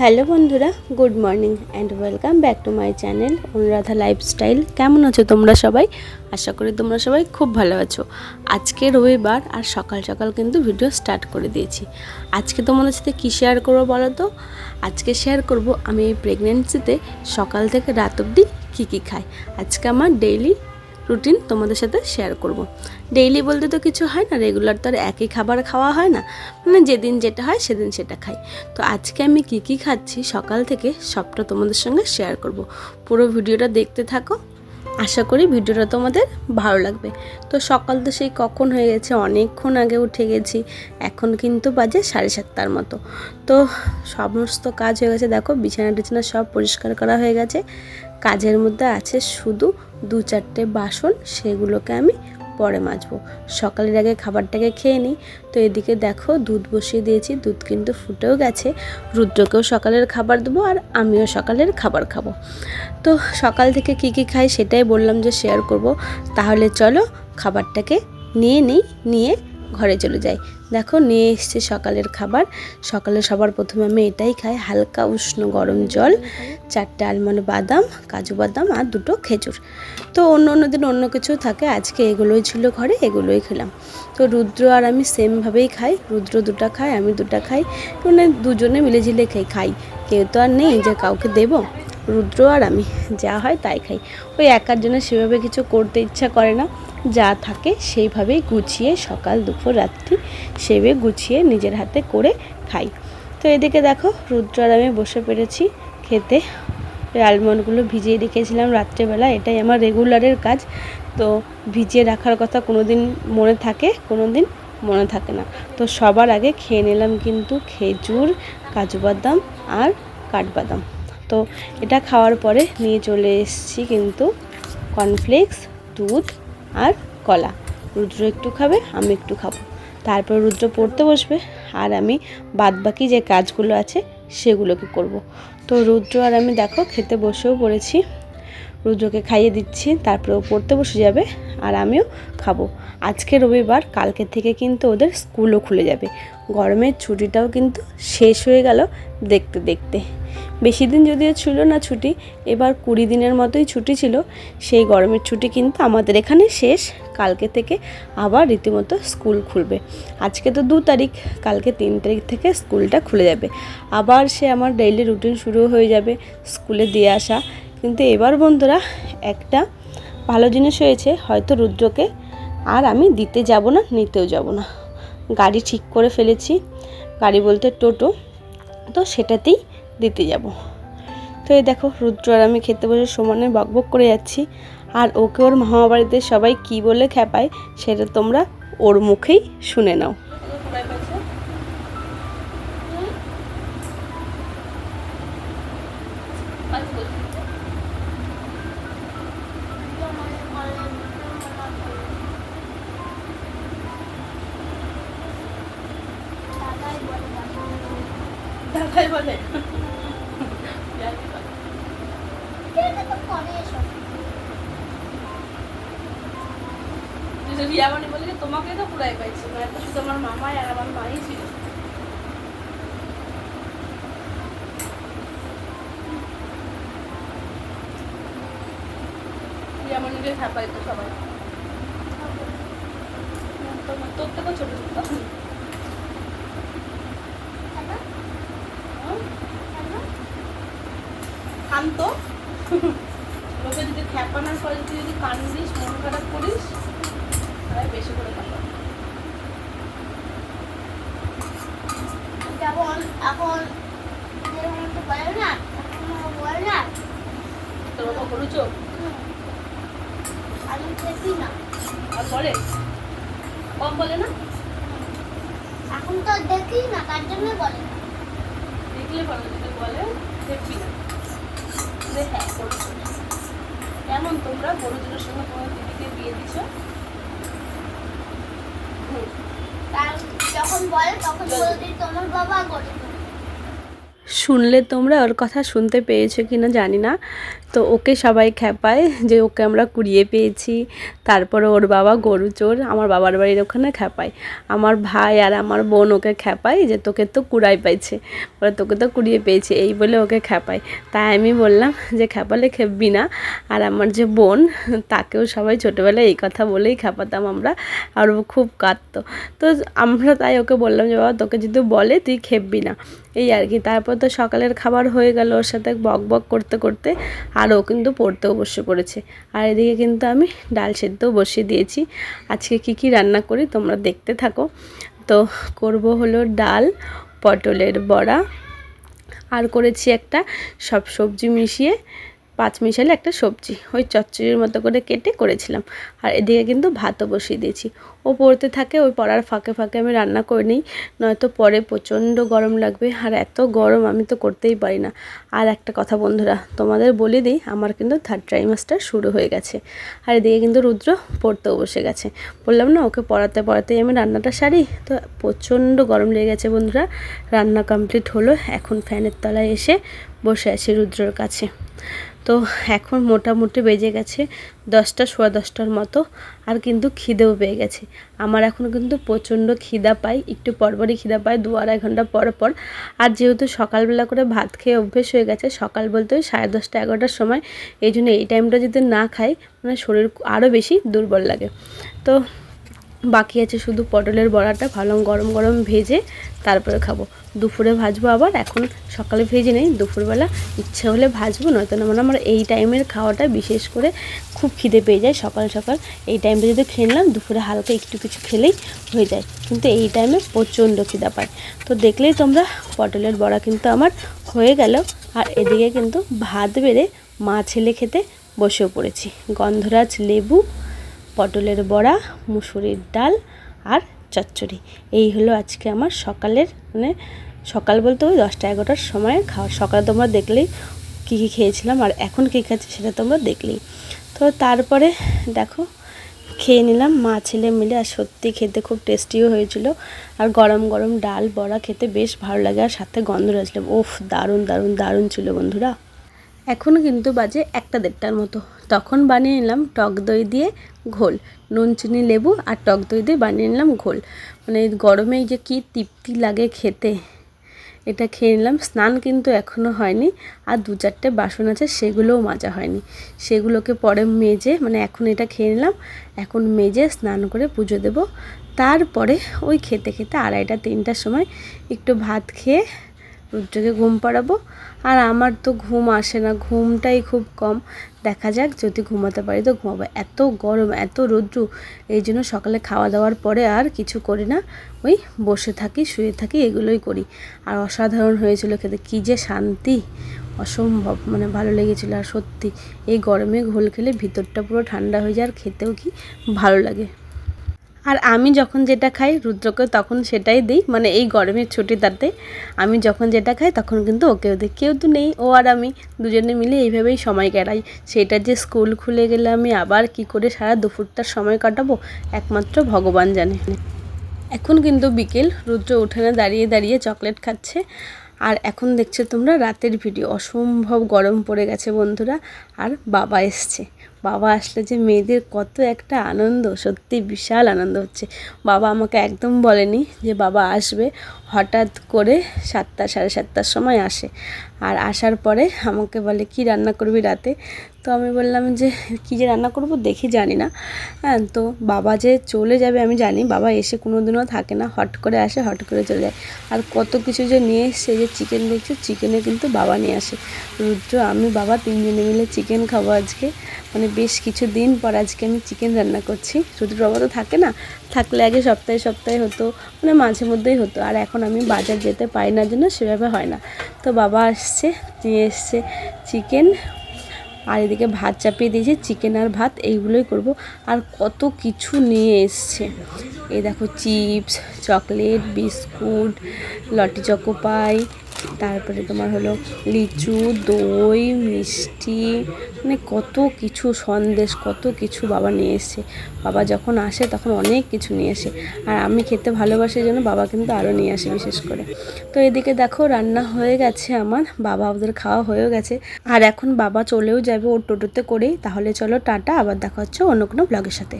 Hello বন্ধুরা, good morning and welcome back to my channel Anuradha lifestyle. কেমন আছো তোমরা সবাই? আশা করি তোমরা সবাই খুব ভালো আছো। আজকে রবিবার আর সকাল সকাল কিন্তু ভিডিও স্টার্ট করে দিয়েছি। আজকে তোমাদের সাথে কী শেয়ার করব বলো তো? আজকে শেয়ার করব আমি এই প্রেগনেন্সিতে সকাল থেকে রাত অবধি কী কী খাই। আজকে আমার ডেইলি রুটিন তোমাদের সাথে শেয়ার করব। ডেইলি বলতে তো কিছু হয় না রেগুলার তো আর একই খাবার খাওয়া হয় না মানে যেদিন যেটা হয় সেদিন সেটা খাই তো আজকে আমি কি কি খাচ্ছি সকাল থেকে সবটা তোমাদের সঙ্গে শেয়ার করব। পুরো ভিডিওটা দেখতে থাকো, আশা করি ভিডিওটা তোমাদের ভালো লাগবে তো সকাল তো সেই কখন হয়ে গেছে, অনেকক্ষণ আগে উঠে গেছি, এখন কিন্তু বাজে সাড়ে সাতটার মতো তো সমস্ত কাজ হয়ে গেছে, দেখো বিছানা টিছানা সব পরিষ্কার করা হয়ে গেছে, কাজের মধ্যে আছে শুধু দু চারটে বাসন সেগুলোকে আমি পরে মাজবো। সকালের আগে খাবারটাকে খেয়ে নিই। তো এদিকে দেখো দুধ বসিয়ে দিয়েছি, দুধ কিন্তু ফুটেও গেছে। রুদ্রকেও সকালের খাবার দেবো আর আমিও সকালের খাবার খাব। তো সকাল থেকে কি কি খাই সেটাই বললাম যে শেয়ার করব। তাহলে চলো খাবারটাকে নিয়ে নিই, নিয়ে ঘরে চলে যাই দেখো, নিয়ে এসছি সকালের খাবার। সকালে সবার প্রথমে আমি এটাই খাই, হালকা উষ্ণ গরম জল, চারটে আলমন্ড বাদাম, কাজু বাদাম আর দুটো খেজুর। তো অন্য অন্য দিন অন্য কিছু থাকে, আজকে এগুলোই ছিল ঘরে, এগুলোই খেলাম। তো রুদ্র আর আমি সেমভাবেই খাই, রুদ্র দুটা খাই আমি দুটা খাই মানে দুজনে মিলেঝিলে খাই খাই। কেউ তো আর নেই যে কাউকে দেবো। রুদ্র আর আমি, যা হয় তাই খাই। ওই একার জন্য সেভাবে কিছু করতে ইচ্ছা করে না। যা থাকে সেইভাবেই গুছিয়ে সকাল, দুপুর, রাত্রি সেভাবে গুছিয়ে নিজের হাতে করে খাই। তো এদিকে দেখো রুদ্র আর আমি বসে পেরেছি খেতে। আলমন্ডগুলো ভিজিয়ে রেখেছিলাম রাত্রেবেলা, এটাই আমার রেগুলারের কাজ। তো ভিজিয়ে রাখার কথা কোনো দিন মনে থাকে কোনো দিন মনে থাকে না। তো সবার আগে খেয়ে নিলাম কিন্তু খেজুর কাজু বাদাম আর কাঠবাদাম। তো এটা খাওয়ার পরে নিয়ে চলে এসেছি কিন্তু কর্নফ্লেক্স দুধ আর কলা। রুদ্র একটু খাবে, আমি একটু খাব। তারপর রুদ্র পড়তে বসবে, আর আমি বাদ বাকি যে কাজগুলো আছে সেগুলোকে করব। তো রুদ্র আর আমি দেখো, খেতে বসেও পড়েছি। রুদ্রকে খাইয়ে দিচ্ছি, তারপরে ও পড়তে বসে যাবে আর আমিও খাব। আজকে রবিবার, কালকে থেকে কিন্তু ওদের স্কুলও খুলে যাবে। গরমের ছুটিটাও কিন্তু শেষ হয়ে গেল দেখতে দেখতে। বেশি দিন যদিও ছিল না ছুটি, এবার কুড়ি দিনের মতোই ছুটি ছিল। সেই গরমের ছুটি কিন্তু আমাদের এখানে শেষ, কালকে থেকে আবার রীতিমতো স্কুল খুলবে। আজকে তো দু তারিখ, কালকে তিন তারিখ থেকে স্কুলটা খুলে যাবে। আবার সে আমার ডেইলি রুটিন শুরু হয়ে যাবে স্কুলে দিয়ে আসা। কিন্তু এবার বন্ধুরা, একটা ভালো জিনিস হয়েছে, হয়তো রুদ্রকে। আর আমি দিতে যাব না, নিতেও যাব না। গাড়ি ঠিক করে ফেলেছি, গাড়ি বলতে টোটো, তো সেটাতেই দিতে যাব। তো এই দেখো, রুদ্র আর আমি খেতে বসে সমানে বকবক করে যাচ্ছি। আর ওকে ওর মামা বাড়িতে সবাই কি বলে খেপায় সেটা তোমরা ওর মুখেই শুনে নাও। ঢাকায় বলে তোমাকে তো পুরাই পাইছি মানে তো শুধু আমার মামাই আর আমার মাই ছিল। সবাই। তোর থেকে ছোট তখন শান্ত। লোকে যদি খ্যাপানোর পরে তুই যদি কান্দিস মন খারাপ করিস তাহলে বেশি করে যেমন এখন বলে না এখন বলে না। তোর বাবা আমি দেখি না। আর বলে? কম বলে না? এখন তো দেখি না তার জন্য বলে। দেখলে ভালো যদি বলে দেখবি না। হ্যাঁ করেছ কেমন তোমরা? সঙ্গে তোমার দিদিকে বিয়ে দিছ? যখন বলে তখন বলে তোমার বাবা করে শুনলে তোমরা ওর কথা শুনতে পেয়েছ কিনা জানি না। তো ওকে সবাই খেপায় যে ওকে আমরা কুড়িয়ে পেয়েছি। তারপরে ওর বাবা গরু চোর, আমার বাবার বাড়ির ওখানে খেপায় আমার ভাই আর আমার বোন ওকে খেপায় যে তোকে তো কুড়াই পাইছে। বলে, তোকে তো কুড়িয়ে পেয়েছে। এই বলে ওকে খেপায় তাই আমি বললাম যে খেপালে খেপবি না। আর আমার যে বোন, তাকেও সবাই ছোটোবেলায় এই কথা বলেই খেপাতাম আমরা। আর ও খুব কাঁদতো। তো আমরা তাই ওকে বললাম যে, বাবা, তোকে যদি বলে তুই খেপবি না। এই আর কি। তারপর তো সকালের খাবার হয়ে গেল ওর সাথে বক বক করতে করতে। আর ও কিন্তু পড়তেও বসে পড়েছে। আর এদিকে কিন্তু আমি ডাল সেদ্ধও বসিয়ে দিয়েছি। আজকে কি কি রান্না করি তোমরা দেখতে থাকো। তো করব হলো ডাল, পটলের বড়া, আর করেছি একটা সব সবজি মিশিয়ে পাঁচ মিশালে একটা সবজি, ওই চচ্চড়ির মতো করে কেটে করেছিলাম। আর এদিকে কিন্তু ভাতও বসিয়ে দিয়েছি। ও পড়তে থাকে, ওই পড়ার ফাঁকে ফাঁকে আমি রান্না করে নিই, নয়তো পরে প্রচণ্ড গরম লাগবে। আর এত গরম, আমি তো করতেই পারি না। আর একটা কথা বন্ধুরা, তোমাদের বলে দিই, আমার কিন্তু থার্ড ট্রাইমাস্টার শুরু হয়ে গেছে। আর এদিকে কিন্তু রুদ্র পড়তেও বসে গেছে। বললাম না, ওকে পড়াতে পড়াতেই আমি রান্নাটা সারি। তো প্রচণ্ড গরম লেগে গেছে বন্ধুরা, রান্না কমপ্লিট হলো। এখন ফ্যানের তলায় এসে বসে আছে রুদ্রর কাছে। তো এখন মোটামুটি বেজে গেছে দশটা, সোয়া দশটার মতো, আর কিন্তু খিদেও পেয়ে গেছে। আমার এখন কিন্তু প্রচণ্ড খিদা পাই একটু পরপরই খিদা পাই দু আড়াই ঘণ্টা পর পর। আর যেহেতু সকালবেলা করে ভাত খেয়ে অভ্যেস হয়ে গেছে, সকাল বলতে ওই সাড়ে দশটা, এগারোটার সময়, এই জন্য এই টাইমটা যদি না খাই মানে শরীর আরও বেশি দুর্বল লাগে। তো বাকি আছে শুধু পটলের বড়াটা, ভালো গরম গরম ভেজে তারপরে খাব। দুপুরে ভাজবো আবার, এখন সকালে ভেজে নেই, দুপুরবেলা ইচ্ছে হলে ভাজবো, নয়তো না মানে আমার এই টাইমের খাওয়াটা বিশেষ করে খুব খিদে পেয়ে যায় সকাল সকাল। এই টাইমটা যদি খেয়ে নিলাম দুপুরে হালকা একটু কিছু খেলেই হয়ে যায়। কিন্তু এই টাইমে প্রচণ্ড খিদা পায়। তো দেখলেই তোমরা, পটলের বড়া কিন্তু আমার হয়ে গেল। আর এদিকে কিন্তু ভাত বেড়ে মা ছেলে খেতে বসেও পড়েছি। গন্ধরাজ লেবু পটলের বড়া, মুসুরির ডাল আর চচ্চড়ি। এই হলো আজকে আমার সকালের মানে সকাল বলতে ওই দশটা এগারোটার সময় খাওয়া। সকালে তোমরা দেখলেই কী কী খেয়েছিলাম আর এখন কী খাচ্ছি সেটা তোমরা দেখলেই। তো তারপরে দেখো, খেয়ে নিলাম মা ছেলে মিলে আর সত্যি খেতে খুব টেস্টিও হয়েছিল। আর গরম গরম ডাল, বড়া খেতে বেশ ভালো লাগে আর সাথে গন্ধ রয়েছিলাম ওফ দারুণ দারুণ দারুণ ছিল বন্ধুরা। এখন কিন্তু বাজে একটা দেড়টার মতো। তখন বানিয়ে নিলাম টক দই দিয়ে ঘোল, নুন, চিনি, লেবু আর টক দই দিয়ে বানিয়ে নিলাম ঘোল। মানে গরমে যে কী তৃপ্তি লাগে খেতে, এটা খেয়ে নিলাম। স্নান কিন্তু এখনও হয়নি আর দু চারটে বাসন আছে, সেগুলোও মাজা হয়নি। সেগুলোকে পরে মেজে মানে এখন এটা খেয়ে নিলাম, এখন মেজে স্নান করে পুজো দেব। তারপরে ওই খেতে খেতে আড়াইটা, তিনটার সময় একটু ভাত খেয়ে রুদ্রকে ঘুম পাড়াবো। আর আমার তো ঘুম আসে না, ঘুমটাই খুব কম। দেখা যাক, যদি ঘুমাতে পারি তো ঘুমাবো। এত গরম, এত রৌদ্র, এই জন্য সকালে খাওয়া দাওয়ার পরে আর কিছু করি না। ওই বসে থাকি, শুয়ে থাকি, এগুলোই করি। আর অসাধারণ হয়েছিল খেতে, কী যে শান্তি, অসম্ভব মানে ভালো লেগেছিলো। আর সত্যি, এই গরমে ঘোল খেলে ভিতরটা পুরো ঠান্ডা হয়ে যায়, আর খেতেও কি ভালো লাগে। আর আমি যখন যেটা খাই রুদ্রকে তখন সেটাই দিই। মানে এই গরমের ছুটিটাতে আমি যখন যেটা খাই, তখন কিন্তু ওকেও দিই। কেউ তো নেই, ও আর আমি দুজনে মিলে এইভাবেই সময় কাটাই। সেটা যে স্কুল খুলে গেলে আমি আবার কি করে সারা দুপুরটার সময় কাটাবো, একমাত্র ভগবান জানে। এখন কিন্তু বিকেল, রুদ্র উঠানে দাঁড়িয়ে দাঁড়িয়ে চকলেট খাচ্ছে। আর এখন দেখছ তোমরা, রাতের ভিডিও। অসম্ভব গরম পড়ে গেছে বন্ধুরা। আর বাবা এসছে। বাবা আসলে যে মেয়েদের কত একটা আনন্দ, সত্যি বিশাল আনন্দ হচ্ছে। বাবা আমাকে একদম বলেনি যে বাবা আসবে, হঠাৎ করে সাতটা, সাড়ে সাতটার সময় আসে। আর আসার পরে আমাকে বলে, কি রান্না করবি রাতে? তো আমি বললাম যে, কী যে রান্না করব দেখি, জানি না। হ্যাঁ তো বাবা যে চলে যাবে আমি জানি, বাবা এসে কোনো দিনও থাকে না, হট করে আসে, হট করে চলে যায়। আর কত কিছু যে নিয়ে এসছে যে চিকেন দেখছ চিকেনে কিন্তু বাবা নিয়ে আসে। রুদ্র, আমি, বাবা তিনজনে মিলে চিকেন খাব আজকে। মানে বেশ কিছু দিন পর আজকে আমি চিকেন রান্না করছি। রুদ্র বাবা তো থাকে না, থাকলে আগে সপ্তাহে সপ্তাহে হতো মানে মাঝে মধ্যেই হতো। আর এখন আমি বাজার যেতে পারি না জন্য সেভাবে হয় না। তো বাবা আসছে নিয়ে এসছে চিকেন আর এদিকে ভাত চাপিয়ে দিয়েছি চিকেন আর ভাত, এইগুলোই করব। আর কত কিছু নিয়ে এসছে। এই দেখো chips chocolate biscuit Lotte choco pie তারপরে তোমার হলো লিচু, দই, মিষ্টি মানে কত কিছু সন্দেশ, কত কিছু বাবা নিয়ে এসছে। বাবা যখন আসে তখন অনেক কিছু নিয়ে আসে। আর আমি খেতে ভালোবাসি জন্য বাবা কিন্তু আরও নিয়ে আসে বিশেষ করে। তো এদিকে দেখো রান্না হয়ে গেছে আমার, বাবা ওদের খাওয়া হয়েও গেছে। আর এখন বাবা চলেও যাবে ওর টোটোতে করেই। তাহলে চলো টাটা, আবার দেখা হচ্ছে অন্য কোনো ব্লগের সাথে।